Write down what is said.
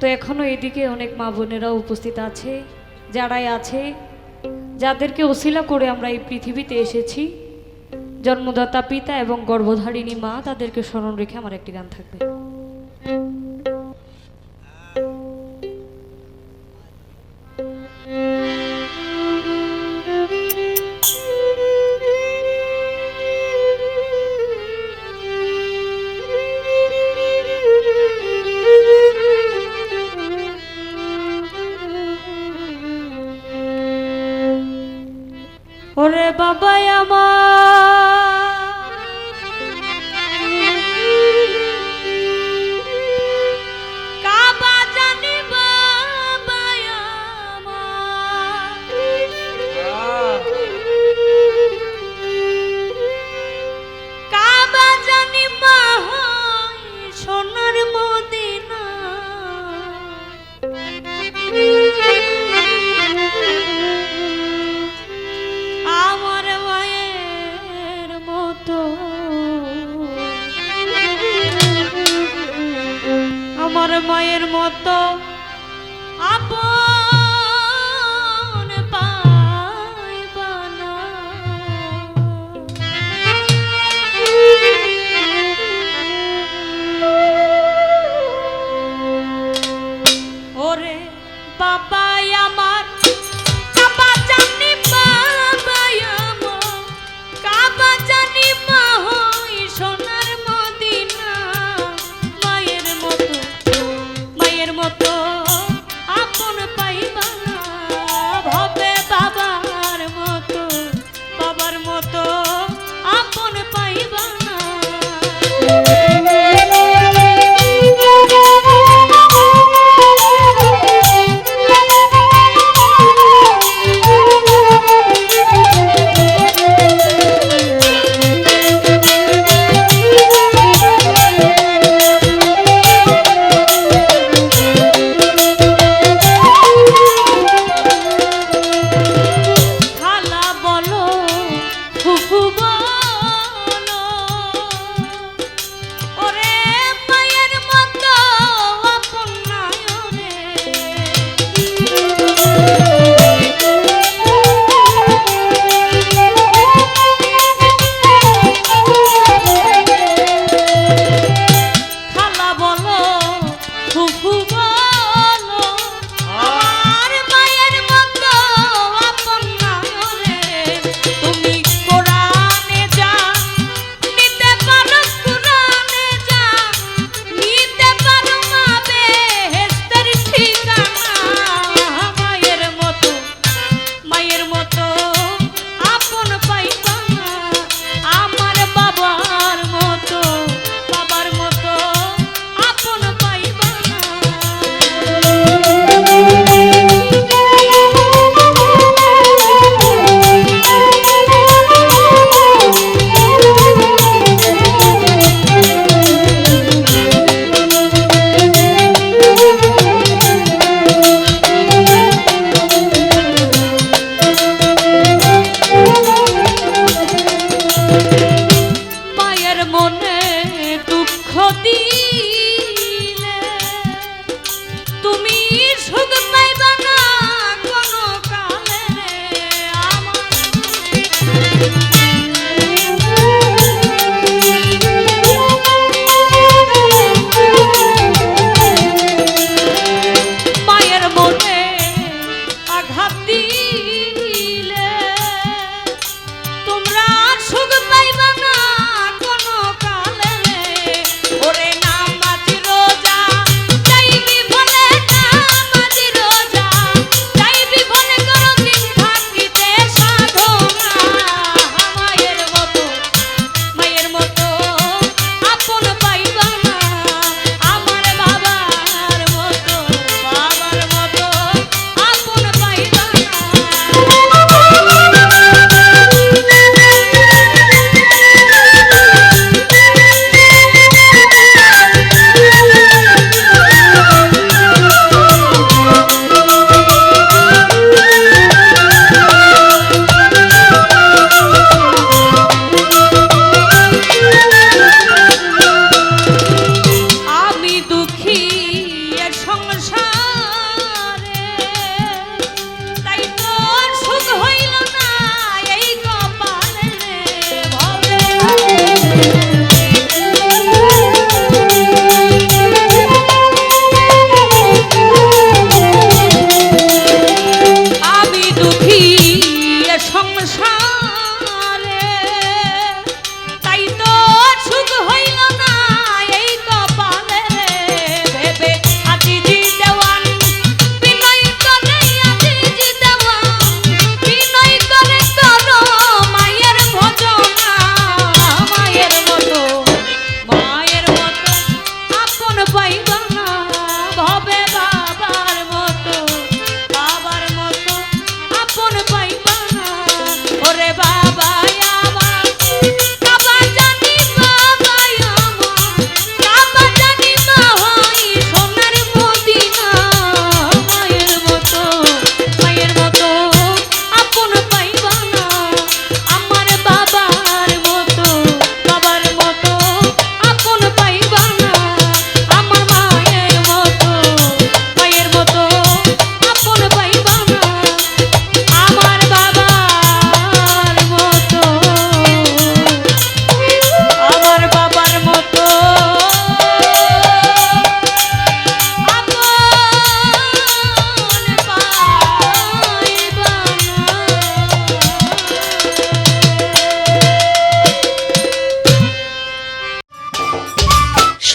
তো এখনও এদিকে অনেক মা বোনেরা উপস্থিত আছে, যারাই আছে, যাদেরকে ওসিলা করে আমরা এই পৃথিবীতে এসেছি। জন্মদাতা পিতা এবং গর্ভধারিণী মা, তাদেরকে স্মরণ রেখে আমার একটি গান থাকবে। ওরে বাবা আমার। ti.